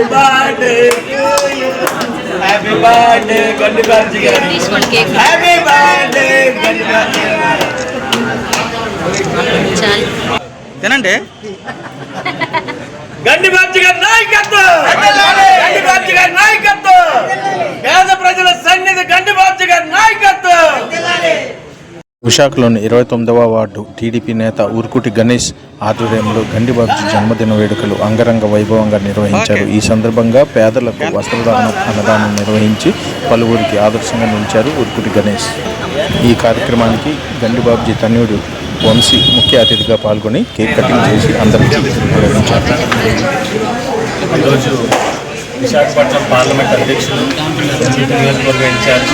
Happy birthday happy birthday గండి happy birthday గండి తినండి. గండి బాబుజీ గారి నాయకత్వం. గండి గారి నాయకత్వం. పేద ప్రజల సన్నిధి గండి బాబుజీ గారి నాయకత్వం. విశాఖలోని ఇరవై తొమ్మిదవ వార్డు టీడీపీ నేత ఊర్కుటి గణేష్ ఆధ్వర్యంలో గండిబాబు జన్మదిన వేడుకలు అంగరంగ వైభవంగా నిర్వహించారు. ఈ సందర్భంగా పేదలకు వస్త్రదానం అన్నదానం నిర్వహించి పలువురికి ఆదర్శంగా నిలిచారు ఊర్కుటి గణేష్. ఈ కార్యక్రమానికి గండిబాబుజీ తన్యుడు వంశీ ముఖ్య అతిథిగా పాల్గొని కేక్ కటింగ్ చేసి అందరికీ నిర్వహించారు విశాఖపట్నం పార్లమెంట్ అధ్యక్షులు నియోజకవర్గ ఇన్ఛార్జ్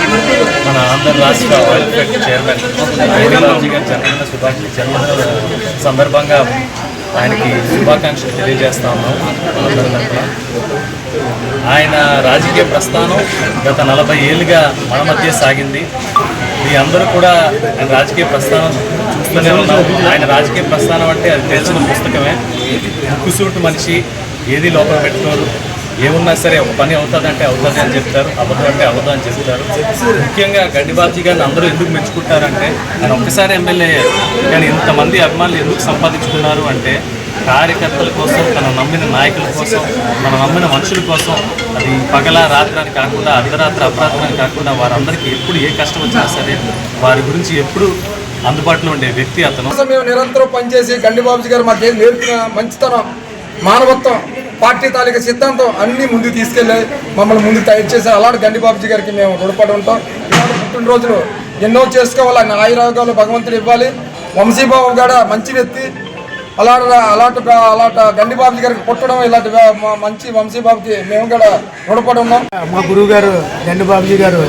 మన ఆంధ్ర రాష్ట్ర ఆయిల్ ఫెడ్ చైర్మన్ రెడ్డిరాజు గారి జన్మదిన శుభాకాంక్ష జన్మదిన సందర్భంగా ఆయనకి శుభాకాంక్షలు తెలియజేస్తా ఉన్నాం ఆయన రాజకీయ ప్రస్థానం గత నలభై ఏళ్ళుగా మన మధ్య సాగింది. మీ అందరూ కూడా ఆయన రాజకీయ ప్రస్థానం చూస్తూనే ఉన్నాము ఆయన రాజకీయ ప్రస్థానం అంటే అది తెలిసిన పుస్తకమే. ముక్కుసూటు మనిషి ఏది లోపల పెట్టుకోరు. ఏమున్నా సరే ఒక పని అవుతుందంటే అవుతుంది అని చెప్తారు అబద్ధం అంటే అబద్ధం అని చెప్తారు. ముఖ్యంగా గడ్డిబాబీ గారిని అందరూ ఎందుకు మెచ్చుకుంటారంటే ఆయన ఒక్కసారి ఎమ్మెల్యే అయ్యారు. కానీ ఇంతమంది అభిమానులు ఎందుకు సంపాదించుకున్నారు అంటే కార్యకర్తల కోసం తన నమ్మిన నాయకుల కోసం తన నమ్మిన మనుషుల కోసం అది పగల రాత్రి అని కాకుండా అర్ధరాత్రి అపరాత్రి కాకుండా వారందరికీ ఎప్పుడు ఏ కష్టం వచ్చినా సరే వారి గురించి ఎప్పుడు అందుబాటులో ఉండే వ్యక్తి అతను. మేము నిరంతరం పనిచేసి గండిబాబుజీ గారు మాకేం నేర్పిన మంచితనం మానవత్వం పార్టీ తాలూకా సిద్ధాంతం అన్ని ముందుకు తీసుకెళ్ళి మమ్మల్ని ముందు తయారు చేసి అలాంటి గండిబాబుజీ గారికి మేము రుణపడి ఉంటాం. ఇలాంటి పుట్టినరోజులు ఎన్నో చేసుకోవాలి ఆయన ఆయురాగాలు భగవంతుడు ఇవ్వాలి. వంశీబాబు కూడా మంచి వ్యక్తి. అలాంటి అలాంటి అలాంటి గండిబాబుజీ గారికి పుట్టడం ఇలాంటి మా- మంచి వంశీబాబుకి మేము కూడా రుణపడి ఉన్నాం. మా గురువు గారు గండి బాబుజీ గారు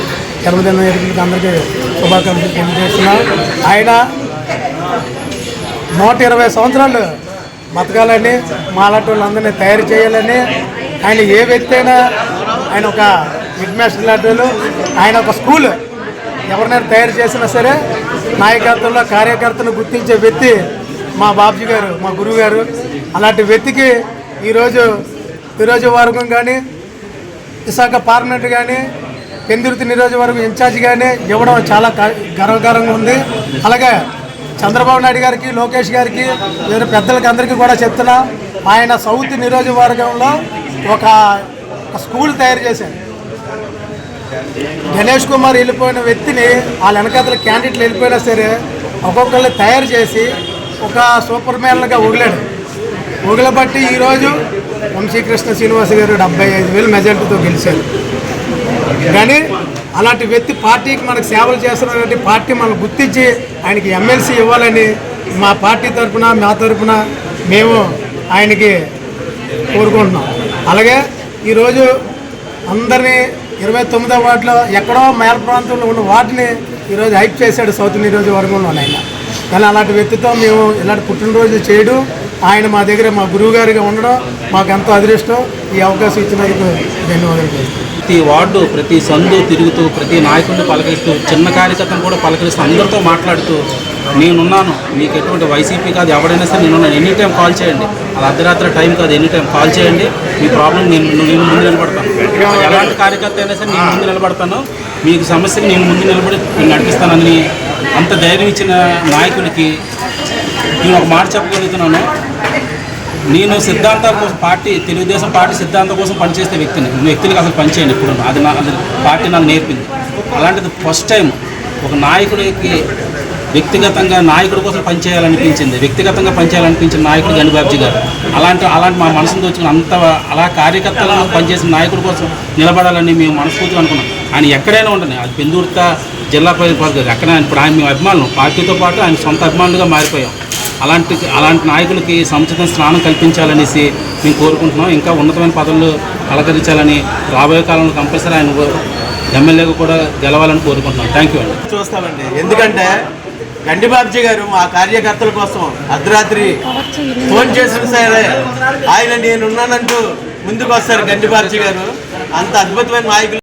జన్మదిన వేడుకలకు అందరికీ శుభాకాంక్షలు తెలియజేస్తున్నాం. ఆయన నూట ఇరవై సంవత్సరాలు బతకాలని మాలాంటి వాళ్ళందరినీ తయారు చేయాలని ఆయన ఏ వ్యక్తి అయినా ఆయన ఒక హెడ్మాస్టర్ లాంటి వాళ్ళు ఆయన ఒక స్కూల్ ఎవరినైనా తయారు చేసినా సరే నాయకత్వంలో కార్యకర్తను గుర్తించే వ్యక్తి మా బాబుజీ గారు మా గురువు గారు. అలాంటి వ్యక్తికి ఈరోజు ఈరోజు కానీ విశాఖ పార్లమెంట్ కానీ పెందుర్తి నియోజకవర్గం ఇన్ఛార్జ్ కానీ ఇవ్వడం చాలా క- గర్వకారంగా ఉంది. అలాగే చంద్రబాబు నాయుడు గారికి లోకేష్ గారికి వేరే పెద్దలకి అందరికీ కూడా చెప్తున్నా ఆయన సౌత్ నియోజకవర్గంలో ఒక స్కూల్ తయారు చేశారు. గణేష్ కుమార్ వెళ్ళిపోయిన వ్యక్తిని వాళ్ళ వెనకాతల క్యాండిడేట్లు వెళ్ళిపోయినా సరే ఒక్కొక్కరిని తయారు చేసి ఒక సూపర్ మ్యాన్గా వదిలాడు వదిలబట్టి ఈరోజు వంశీకృష్ణ శ్రీనివాస్ గారు డెబ్బై ఐదు వేలు మెజార్టీతో గెలిచారు. కానీ అలాంటి వ్యక్తి పార్టీకి మనకు సేవలు చేస్తున్నటువంటి పార్టీ మనం గుర్తించి ఆయనకి ఎమ్మెల్సీ ఇవ్వాలని మా పార్టీ తరఫున మా తరఫున మేము ఆయనకి కోరుకుంటున్నాం. అలాగే ఈరోజు అందరినీ ఇరవై తొమ్మిదో వార్డులో ఎక్కడో మేల ప్రాంతంలో ఉన్న వాటిని ఈరోజు హైప్ చేశాడు సౌత్ నియోజకవర్గంలో ఆయన. కానీ అలాంటి వ్యక్తితో మేము ఇలాంటి పుట్టినరోజు చేయడం. ఆయన మా దగ్గర మా గురువు గారిగా ఉండడం మాకు ఎంతో అదృష్టం. ఈ అవకాశం ఇచ్చినందుకు ధన్యవాదాలు చేస్తాను ప్రతి వార్డు ప్రతి సందు తిరుగుతూ ప్రతి నాయకుడిని పలకరిస్తూ చిన్న కార్యకర్తను కూడా పలకరిస్తూ అందరితో మాట్లాడుతూ నేనున్నాను. మీకు ఎటువంటి వైసీపీ కాదు ఎవడైనా సరే నేనున్నాను. ఎనీ టైం కాల్ చేయండి. అది అర్ధరాత్రి టైం కాదు ఎనీ టైం కాల్ చేయండి. మీ ప్రాబ్లం నేను నేను ముందు నిలబడతాను. ఎలాంటి కార్యకర్త అయినా సరే నేను ముందు నిలబడతాను. మీకు సమస్యకి నేను ముందు నిలబడి నేను నడిపిస్తానని అంత ధైర్యం ఇచ్చిన నాయకుడికి నేను ఒక మాట చెప్పగలుగుతున్నాను. నేను సిద్ధాంతాల కోసం పార్టీ తెలుగుదేశం పార్టీ సిద్ధాంతం కోసం పనిచేసే వ్యక్తిని. వ్యక్తులకు అసలు పనిచేయండి ఇప్పుడు. అది నా అది పార్టీ నాకు నేర్పింది. అలాంటిది ఫస్ట్ టైం ఒక నాయకుడికి వ్యక్తిగతంగా నాయకుడి కోసం పనిచేయాలనిపించింది. వ్యక్తిగతంగా పనిచేయాలనిపించిన నాయకుడు గండిబాబుజీ గారు. అలాంటి అలాంటి మా మనసును దోచుకుని అంత అలా కార్యకర్తలను పనిచేసిన నాయకుడి కోసం నిలబడాలని మేము మనస్ఫూర్తిగా అనుకున్నాం. ఆయన ఎక్కడైనా ఉండని అది పెందూర్త జిల్లా పరిషత్ అక్కడ ఇప్పుడు ఆయన మేము అభిమానులు. పార్టీతో పాటు ఆయన సొంత అభిమానులుగా మారిపోయాం. అలాంటి అలాంటి నాయకులకి సముచిత స్నానం కల్పించాలనేసి మేము కోరుకుంటున్నాం. ఇంకా ఉన్నతమైన పదవులు అలంకరించాలని రాబోయే కాలంలో కంపల్సరీ ఆయన ఎమ్మెల్యేగా కూడా గెలవాలని కోరుకుంటున్నాం. థ్యాంక్ యూ అండి. చూస్తామండి. ఎందుకంటే గండిబాబ్జీ గారు మా కార్యకర్తల కోసం అర్ధరాత్రి ఫోన్ చేసిన సరే ఆయన నేనున్నానంటూ ముందుకు వస్తారు గండి బాబ్జీ గారు. అంత అద్భుతమైన నాయకులు